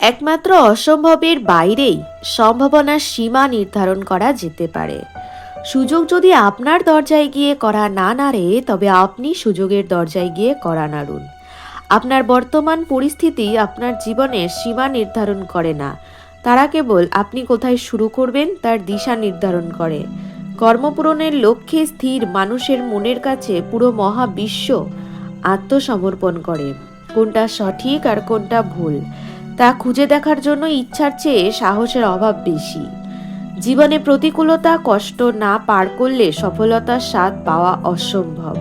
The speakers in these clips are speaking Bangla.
একমাত্র অসম্ভবের বাইরেই সম্ভাবনার সীমা নির্ধারণ করা যেতে পারে। সুযোগ যদি আপনার দরজায় গিয়ে করা না নাড়ে, তবে আপনি সুযোগের দরজায় গিয়ে করা নাড়ুন। আপনার বর্তমান পরিস্থিতি আপনার জীবনের সীমা নির্ধারণ করে না। তারা কেবল আপনি কোথায় শুরু করবেন তার দিশা নির্ধারণ করে। কর্মপূরণের লক্ষ্যে স্থির মানুষের মনের কাছে পুরো মহাবিশ্ব আত্মসমর্পণ করে। কোনটা সঠিক আর কোনটা ভুল? তা খুঁজে দেখার জন্য ইচ্ছার চেয়ে সাহসের অভাব বেশি। জীবনে প্রতিকূলতা, কষ্ট না পার করলে সফলতার স্বাদ পাওয়া অসম্ভব।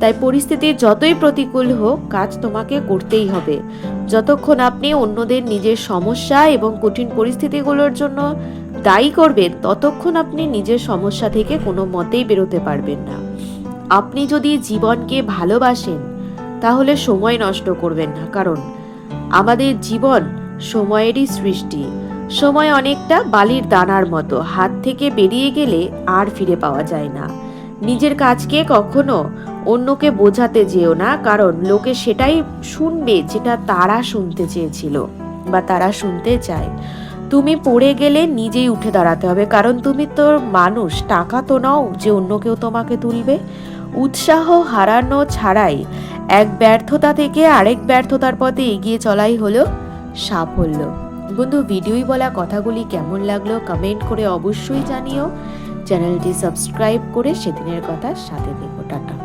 তাই পরিস্থিতি যতই প্রতিকূল হোক, কাজ তোমাকে করতেই হবে। যতক্ষণ আপনি অন্যদের নিজের সমস্যা এবং কঠিন পরিস্থিতিগুলোর জন্য দায়ী করবেন, ততক্ষণ আপনি নিজের সমস্যা থেকে কোনো মতেই বেরোতে পারবেন না। আপনি যদি জীবনকে ভালোবাসেন, তাহলে সময় নষ্ট করবেন না। কারণ, আমাদের জীবন সময়েরই সৃষ্টি। সময় অনেকটা বালির দানার মতো, হাত থেকে বেরিয়ে গেলে আর ফিরে পাওয়া যায় না। নিজের কাজকে কখনো অন্যকে বোঝাতে যেও না, কারণ লোকে সেটাই শুনবে যেটা তারা শুনতে চেয়েছিল বা তারা শুনতে চায়। তুমি পড়ে গেলে নিজেই উঠে দাঁড়াতে হবে, কারণ তুমি তোর মানুষ, টাকা তো নাও যে অন্য কেউ তোমাকে তুলবে। উৎসাহ হারানো ছাড়াই এক ব্যর্থতা থেকে আরেক ব্যর্থতার পথে এগিয়ে চলাই হলো সাফল্য। বন্ধু ভিডিওই বলা কথাগুলি কেমন লাগল কমেন্ট করে অবশ্যই জানিও। চ্যানেলটি সাবস্ক্রাইব করে সেদিনের কথা সাথে দেবো টাটা।